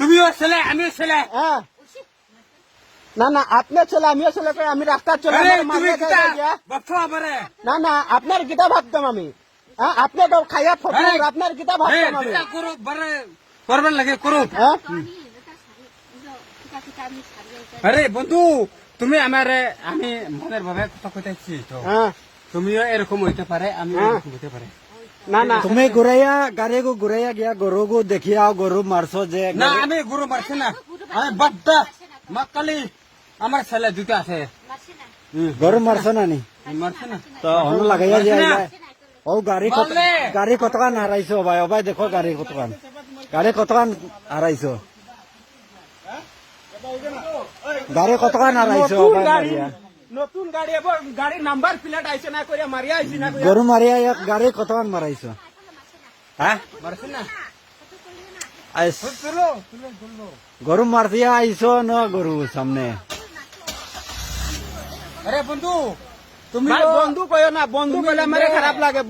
তুমিও ছেলে আমিও ছেলে। হ্যাঁ। না না আপনার ছেলে আমিও ছেলে করে আমি রাস্তা চলে না না আপনার কিতা ভাবতাম আমি? হ্যাঁ আপনি তো খাইয়া ফটো আপনার হে ভাবতাম আমি? করবেন লাগে করো হ্যাঁ? আরে বন্ধু তুমি আমারে আমি মনের ভাবে কথা কইতেছি তো। হ্যাঁ। তুমিও এরকম হইতে পারে আমি হ্যাঁ। এরকম হইতে পারে। না না। তুমি ঘুরাইয়া গাড়িকে ঘুরাইয়া গিয়া গরুকে দেখিয়া গরু মারছো যে না আমি গুরু মারছি না। আমি বাদ্দা মাকালি আমার ছেলে দুটো আছে। গরু মারছো না নি? মারছে না। তো হন লাগাইয়া যে মারছে না। ও গাড়ি কত গাড়ি কতখান হারাইছো ভাই? ও ভাই দেখো গাড়ি কতখান। গাড়ি কতখান হারাইছো? গাড়ি কতখান হারাইছো? ভাই মারিয়া। নতুন গাড়ি এবার গাড়ির নাম্বার প্লেট আইছে না করে মারিয়া আইছি না গরু মারিয়া এক গাড়ি কতবার মারাইছো? হ্যাঁ? মারছ না। গরু মারতিয়া আইছো ন গরু সামনে? আরে বন্ধু তুমি বন্ধু কয় না বন্ধু কইলে আমার খারাপ লাগে।